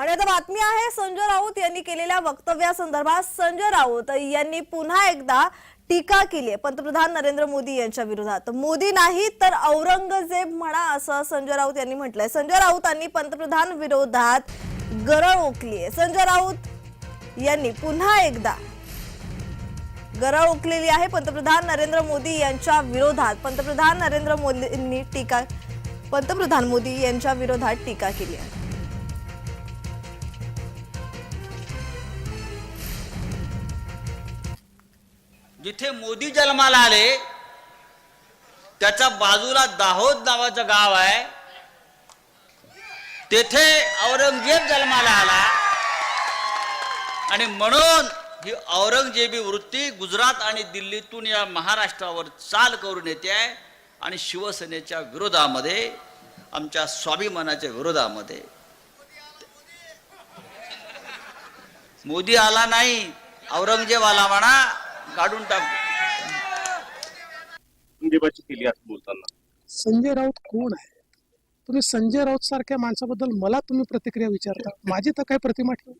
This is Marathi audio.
आणि आता बातमी आहे संजय राऊत यांनी केलेल्या वक्तव्यासंदर्भात संजय राऊत यांनी पुन्हा एकदा टीका केली आहे पंतप्रधान नरेंद्र मोदी यांच्या विरोधात. मोदी नाही तर औरंगजेब म्हणा असं संजय राऊत यांनी म्हटलंय. संजय राऊतांनी पंतप्रधान विरोधात गरळ ओकली आहे. संजय राऊत यांनी पुन्हा एकदा गरळ ओकलेली आहे पंतप्रधान नरेंद्र मोदी यांच्या विरोधात. पंतप्रधान नरेंद्र मोदींनी टीका पंतप्रधान मोदी यांच्या विरोधात टीका केली आहे. जिथे मोदी जन्माला आले त्याच्या बाजूला दाहोद नावाचं गाव आहे. तेथे औरंगजेब जन्माला आला. आणि म्हणून ही औरंगजेबी वृत्ती गुजरात आणि दिल्लीतून या महाराष्ट्रावर चाल करून येते आहे आणि शिवसेनेच्या विरोधामध्ये आमच्या स्वाभिमानाच्या विरोधामध्ये. मोदी आला नाही औरंगजेब आला म्हणा काढून टाकू. केली असं बोलताना. संजय राऊत कोण आहे? तुम्ही संजय राऊत सारख्या माणसाबद्दल मला तुम्ही प्रतिक्रिया विचारता. माझी तर काय प्रतिमा ठेव?